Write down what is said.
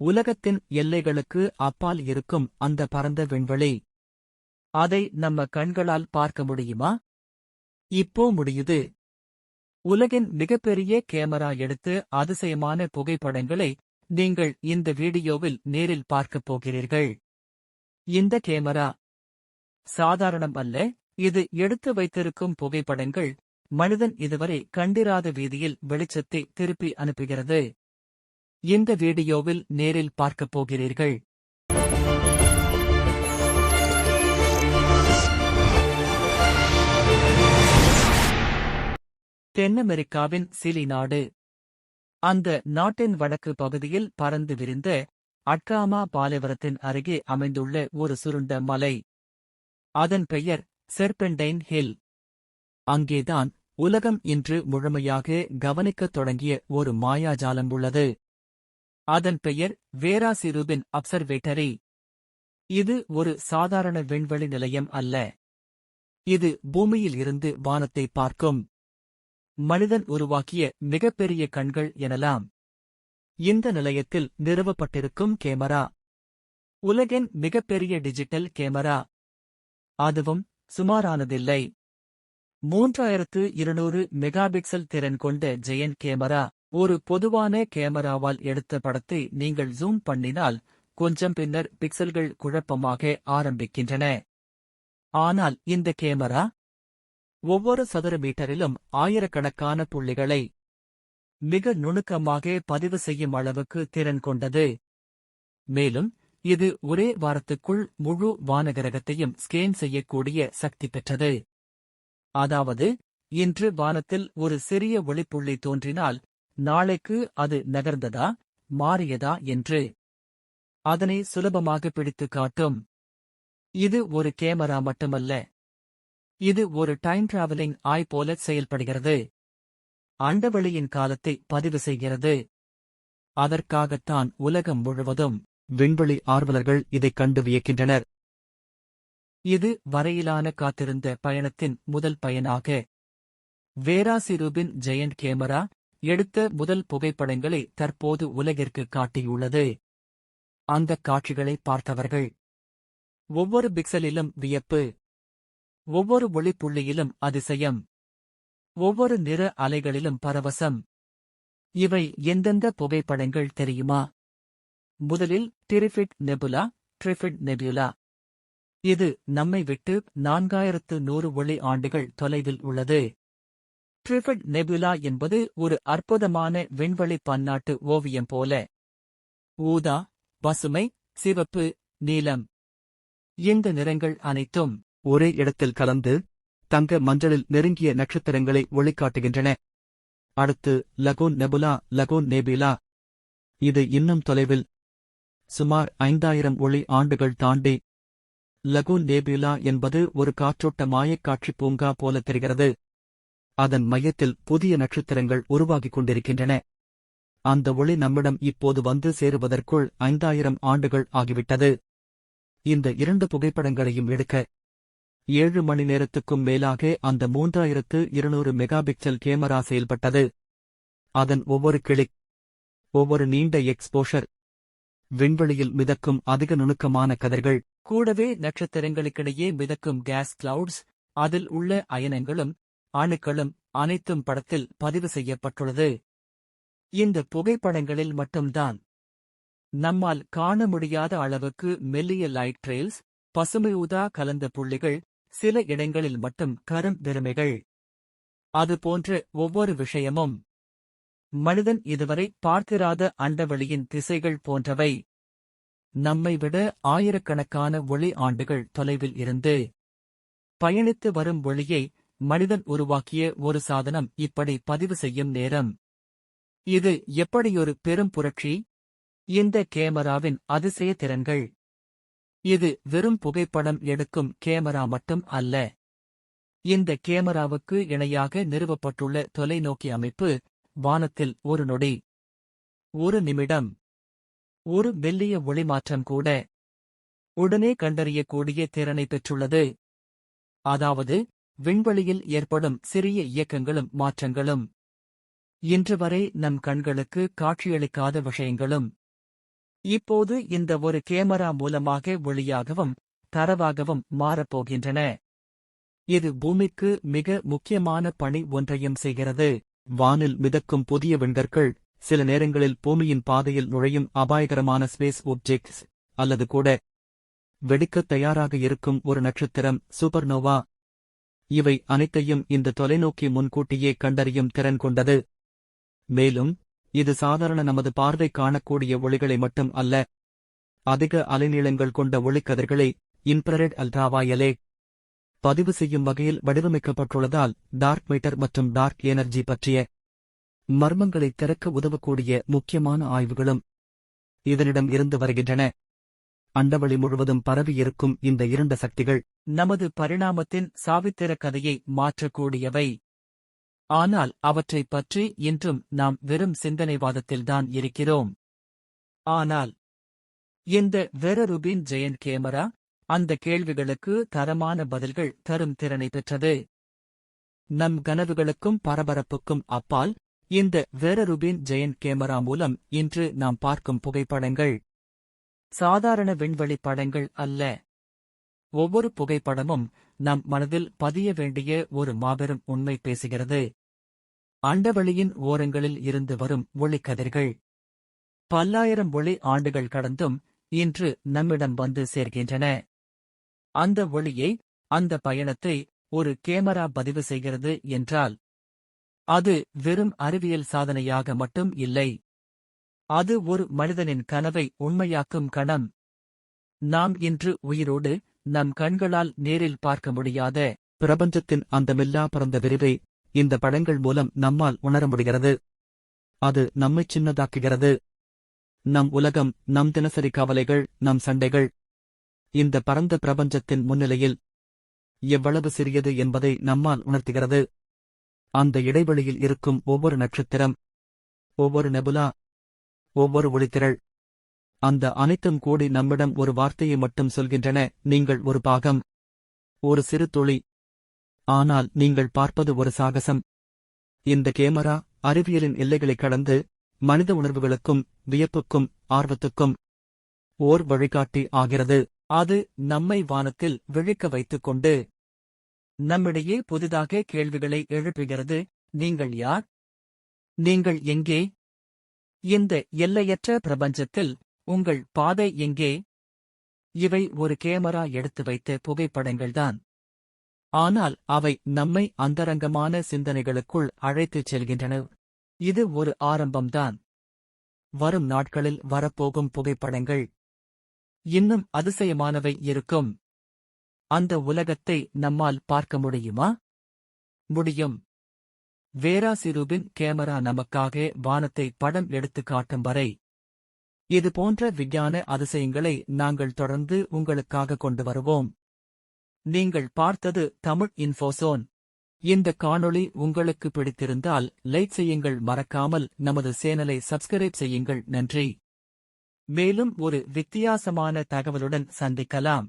உலகத்தின் எல்லைகளுக்கு அப்பால் இருக்கும் அந்த பரந்த விண்வெளி. அதை நம்ம கண்களால் பார்க்க முடியுமா? இப்போ முடியுது. உலகின் மிகப்பெரிய கேமரா எடுத்து அதிசயமான புகைப்படங்களை நீங்கள் இந்த வீடியோவில் நேரில் பார்க்கப் போகிறீர்கள். இந்த கேமரா சாதாரணம் அல்ல இது எடுத்து வைத்திருக்கும் புகைப்படங்கள் மனிதன் இதுவரை கண்டிராத வீதியில் வெளிச்சத்தை திருப்பி அனுப்புகிறது. இந்த வீடியோவில் நேரில் பார்க்கப் போகிறீர்கள். தென் அமெரிக்காவின் சிலி நாடு. அந்த நாட்டின் வடக்கு பகுதியில் பறந்து விரிந்த அட்காமா பாலைவனத்தின் அருகே அமைந்துள்ள ஒரு சுருண்ட மலை. அதன் பெயர் செர்பெண்டைன் ஹில். அங்கேதான் உலகம் இன்று முழுமையாக கவனிக்கத் தொடங்கிய ஒரு மாயாஜாலம் உள்ளது. அதன் பெயர் வேராசிருபின் அப்சர்வேட்டரி. இது ஒரு சாதாரண விண்வெளி நிலையம் அல்ல. இது பூமியில் இருந்து வானத்தை பார்க்கும். மனிதன் உருவாக்கிய மிகப்பெரிய கண்கள் எனலாம். இந்த நிலையத்தில் நிறுவப்பட்டிருக்கும் கேமரா. உலகின் மிகப்பெரிய டிஜிட்டல் கேமரா. அதுவும் சுமாரானதில்லை. மூன்றாயிரத்து இருநூறு மெகாபிக்சல் திறன் கொண்ட ஜெயன் கேமரா. ஒரு பொதுவான கேமராவால் எடுத்த படத்தை நீங்கள் ஜூம் பண்ணினால் கொஞ்சம் பின்னர் பிக்சல்கள் குழப்பமாக ஆரம்பிக்கின்றன. ஆனால் இந்த கேமரா ஒவ்வொரு சதுர மீட்டரிலும் ஆயிரக்கணக்கான புள்ளிகளை மிக நுணுக்கமாக பதிவு செய்யும் அளவுக்கு திறன் கொண்டது. மேலும் இது ஒரே வாரத்துக்குள் முழு வானகிரகத்தையும் ஸ்கேன் செய்யக்கூடிய சக்தி பெற்றது. அதாவது இன்று வானத்தில் ஒரு சிறிய ஒளிப்புள்ளி தோன்றினால் நாளைக்கு அது நகர்ந்ததா மாறியதா என்று அதனை சுலபமாக பிடித்து காட்டும். இது ஒரு கேமரா மட்டுமல்ல. இது ஒரு டைம் டிராவலிங் ஆய் போல செயல்படுகிறது. அண்டவெளியின் காலத்தை பதிவு செய்கிறது. அதற்காகத்தான் உலகம் முழுவதும் விண்வெளி ஆர்வலர்கள் இதைக் கண்டு வியக்கின்றனர். இது வரையிலான காத்திருந்த பயணத்தின் முதல் பயனாக வேராசிரூபின் ஜெயண்ட் கேமரா எடுத்த முதல் புகைப்படங்களை தற்போது உலகிற்கு காட்டியுள்ளது. அந்தக் காட்சிகளை பார்த்தவர்கள் ஒவ்வொரு பிக்சலிலும் வியப்பு ஒவ்வொரு ஒளிப்புள்ளியிலும் அதிசயம் ஒவ்வொரு நிற அலைகளிலும் பரவசம். இவை எந்தெந்த புகைப்படங்கள் தெரியுமா? முதலில் டிரிஃபிட் நெபுலா ட்ரிஃபிட் நெபுலா இது நம்மை விட்டு நான்காயிரத்து நூறு ஒளி ஆண்டுகள் தொலைவில் உள்ளது. ட்ரிஃபிட் நெபுலா என்பது ஒரு அற்புதமான விண்வெளி பன்னாட்டு ஓவியம் போல. ஊதா பசுமை சிவப்பு நீலம். இந்த நிறங்கள் அனைத்தும் ஒரே இடத்தில் கலந்து தங்க மஞ்சளில் நெருங்கிய நட்சத்திரங்களை ஒளிக்காட்டுகின்றன. அடுத்து லகோன் நெபுலா லகோன் நேபிலா. இது இன்னும் தொலைவில் சுமார் ஐந்தாயிரம் ஒளி ஆண்டுகள் தாண்டி லகூன் நேபிலா என்பது ஒரு காற்றோட்ட மாயக்காட்சி பூங்கா போல தெரிகிறது. அதன் மையத்தில் புதிய நட்சத்திரங்கள் உருவாகிக் கொண்டிருக்கின்றன. அந்த ஒளி நம்மிடம் இப்போது வந்து சேருவதற்குள் ஐந்தாயிரம் ஆண்டுகள் ஆகிவிட்டது. இந்த இரண்டு புகைப்படங்களையும் எடுக்க ஏழு மணி நேரத்துக்கும் மேலாக அந்த மூன்றாயிரத்து இருநூறு மெகாபிக்சல் கேமரா செயல்பட்டது. அதன் ஒவ்வொரு கிளிக் ஒவ்வொரு நீண்ட எக்ஸ்போஷர் விண்வெளியில் மிதக்கும் அதிக நுணுக்கமான கதிர்கள் கூடவே நட்சத்திரங்களுக்கிடையே மிதக்கும் கேஸ் கிளவுட்ஸ் அதில் உள்ள அயனங்களும் அணுக்களும் அனைத்தும் படத்தில் பதிவு செய்யப்பட்டுள்ளது. இந்த புகைப்படங்களில் மட்டும்தான் நம்மால் காண முடியாத அளவுக்கு மெல்லிய லைட் ட்ரெயில்ஸ் பசுமை உதா கலந்த புள்ளிகள் சில இடங்களில் மட்டும் கரும் பெருமைகள். அதுபோன்ற ஒவ்வொரு விஷயமும் மனிதன் இதுவரை பார்த்திராத அண்டவெளியின் திசைகள் போன்றவை. நம்மை விட ஆயிரக்கணக்கான ஒளி ஆண்டுகள் தொலைவில் இருந்து பயணித்து வரும் ஒளியை மனிதன் உருவாக்கிய ஒரு சாதனம் இப்படி பதிவு செய்யும் நேரம். இது எப்படியொரு பெரும் புரட்சி? இந்த கேமராவின் அதிசய திறன்கள். இது வெறும் புகைப்படம் எடுக்கும் கேமரா மட்டும் அல்ல. இந்த கேமராவுக்கு இணையாக நிறுவப்பட்டுள்ள தொலைநோக்கி அமைப்பு வானத்தில் ஒரு நொடி. ஒரு நிமிடம். ஒரு மெல்லிய ஒளிமாற்றம் கூட. உடனே கண்டறியக்கூடிய திறனை பெற்றுள்ளது. அதாவது விண்வெளியில் ஏற்படும் சிறிய இயக்கங்களும் மாற்றங்களும். இன்று வரை நம் கண்களுக்கு காட்சியளிக்காத விஷயங்களும். இப்போது இந்த ஒரு கேமரா மூலமாக ஒளியாகவும் தரவாகவும் மாறப்போகின்றன. இது பூமிக்கு மிக முக்கியமான பணி ஒன்றையும் செய்கிறது. வானில் மிதக்கும் புதிய விண்கற்கள் சில நேரங்களில் பூமியின் பாதையில் நுழையும் அபாயகரமான ஸ்பேஸ் ஒப்ஜெக்ட்ஸ் அல்லது கூட வெடிக்கத் தயாராக இருக்கும் ஒரு நட்சத்திரம் சூப்பர்னோவா இவை அனைத்தையும் இந்த தொலைநோக்கி முன்கூட்டியே கண்டறியும் திறன் கொண்டது. மேலும் இது சாதாரண நமது பார்வை காணக்கூடிய ஒளிகளை மட்டும் அல்ல அதிக அலைநீளங்கள் கொண்ட ஒளிக்கதிர்களை இன்ஃப்ரரெட் அல்ட்ராவாயலே பதிவு செய்யும் வகையில் வடிவமைக்கப்பட்டுள்ளதால் டார்க் மீட்டர் மற்றும் டார்க் எனர்ஜி பற்றிய மர்மங்களை திறக்க உதவக்கூடிய முக்கியமான ஆய்வுகளும் இதனிடம் இருந்து வருகின்றன. அண்டவழி முழுவதும் பரவியிருக்கும் இந்த இருண்ட சக்திகள் நமது பரிணாமத்தின் சாவித்திர கதையை மாற்றக்கூடியவை. ஆனால் அவற்றைப் பற்றி இன்றும் நாம் வெறும் சிந்தனைவாதத்தில்தான் இருக்கிறோம். ஆனால் இந்த வெரருபின் ஜெயன் கேமரா அந்த கேள்விகளுக்கு தரமான பதில்கள் தரும் திறனை பெற்றது. நம் கனவுகளுக்கும் பரபரப்புக்கும் அப்பால் இந்த வெரருபின் ஜெயன் கேமரா மூலம் இன்று நாம் பார்க்கும் புகைப்படங்கள். சாதாரண விண்வெளி படங்கள் அல்ல. ஒவ்வொரு புகைப்படமும் நம் மனதில் பதிய வேண்டிய ஒரு மாபெரும் உண்மை பேசுகிறது. அண்டவெளியின் ஓரங்களில் இருந்து வரும் ஒளிக்கதிர்கள் பல்லாயிரம் ஒளி ஆண்டுகள் கடந்தும் இன்று நம்மிடம் வந்து சேர்கின்றன. அந்த ஒளியை அந்த பயணத்தை ஒரு கேமரா பதிவு செய்கிறது என்றால் அது வெறும் அறிவியல் சாதனையாக மட்டும் இல்லை. அது ஒரு மனிதனின் கனவை உண்மையாக்கும் கணம். நாம் இன்று உயிரோடு நம் கண்களால் நேரில் பார்க்க முடியாத பிரபஞ்சத்தின் அந்த மெல்லா பரந்த விரிவை இந்த படங்கள் மூலம் நம்மால் உணர முடிகிறது. அது நம்மை சின்னதாக்குகிறது. நம் உலகம் நம் தினசரி கவலைகள் நம் சண்டைகள். இந்த பரந்த பிரபஞ்சத்தின் முன்னிலையில் எவ்வளவு சிறியது என்பதை நம்மால் உணர்த்துகிறது. அந்த இடைவெளியில் இருக்கும் ஒவ்வொரு நட்சத்திரம் ஒவ்வொரு நெபுலா ஒவ்வொரு ஒளித்திரள் அந்த அனைத்தும் கூடி நம்மிடம் ஒரு வார்த்தையை மட்டும் சொல்கின்றன நீங்கள் ஒரு பாகம் ஒரு சிறு துளி. ஆனால் நீங்கள் பார்ப்பது ஒரு சாகசம். இந்த கேமரா அறிவியலின் எல்லைகளைக் கடந்து மனித உணர்வுகளுக்கும் வியப்புக்கும் ஆர்வத்துக்கும் ஓர் வழிகாட்டி ஆகிறது. அது நம்மை வானத்தில் விழிக்க வைத்துக் கொண்டு நம்மிடையே புதிதாக கேள்விகளை எழுப்புகிறது. நீங்கள் யார்? நீங்கள் எங்கே? இந்த எல்லையற்ற பிரபஞ்சத்தில் உங்கள் பாதை எங்கே? இவை ஒரு கேமரா எடுத்து வைத்த புகைப்படங்கள்தான். ஆனால் அவை நம்மை அந்தரங்கமான சிந்தனைகளுக்குள் அழைத்துச் செல்கின்றன. இது ஒரு ஆரம்பம்தான். வரும் நாட்களில் வரப்போகும் புகைப்படங்கள் இன்னும் அதிசயமானவை இருக்கும். அந்த உலகத்தை நம்மால் பார்க்க முடியுமா? முடியும். வேராசிருபின் கேமரா நமக்காக வானத்தை படம் எடுத்து காட்டும் வரை. இது போன்ற விஞ்ஞான அதிசயங்களை நாங்கள் தொடர்ந்து உங்களுக்காக கொண்டு வருவோம். நீங்கள் பார்த்தது தமிழ் இன்ஃபோசோன். இந்த காணொளி உங்களுக்கு பிடித்திருந்தால் லைக் செய்யுங்கள் மறக்காமல் நமது சேனலை சப்ஸ்கிரைப் செய்யுங்கள். நன்றி. மேலும் ஒரு வித்தியாசமான தகவலுடன் சந்திக்கலாம்.